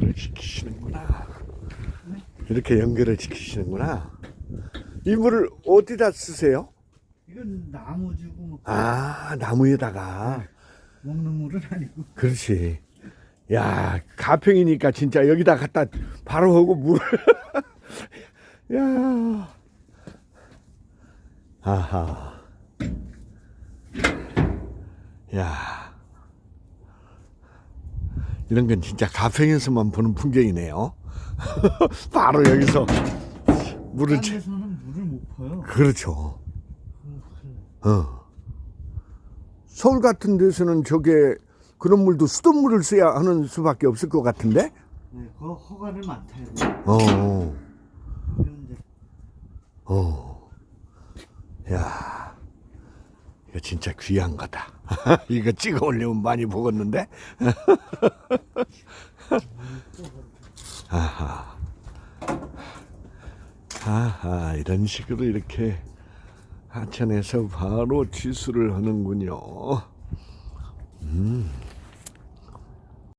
연결을 시키시는구나. 이렇게 연결을 시키시는구나. 이 물을 어디다 쓰세요? 이건 나무 주고 뭐 아, 나무에다가. 먹는 물은 아니고 그렇지. 야, 가평이니까 진짜 여기다 갖다 바로 하고 물을. 야. 아하. 야. 이런 건 진짜 가평에서만 보는 풍경이네요. 바로 여기서 물을 딴 채. 데서는 물을 못 퍼요. 그렇죠. 나요. 어. 서울 같은 데서는 저게 그런 물도 수돗물을 써야 하는 수밖에 없을 것 같은데? 네, 그거 허가를 많다 해요. 어, 그런데 어. 야, 이거 진짜 귀한 거다. 이거 찍어 올리면 많이 보겠는데? 아하. 아하, 이런 식으로 이렇게 하천에서 바로 취수를 하는군요. 음.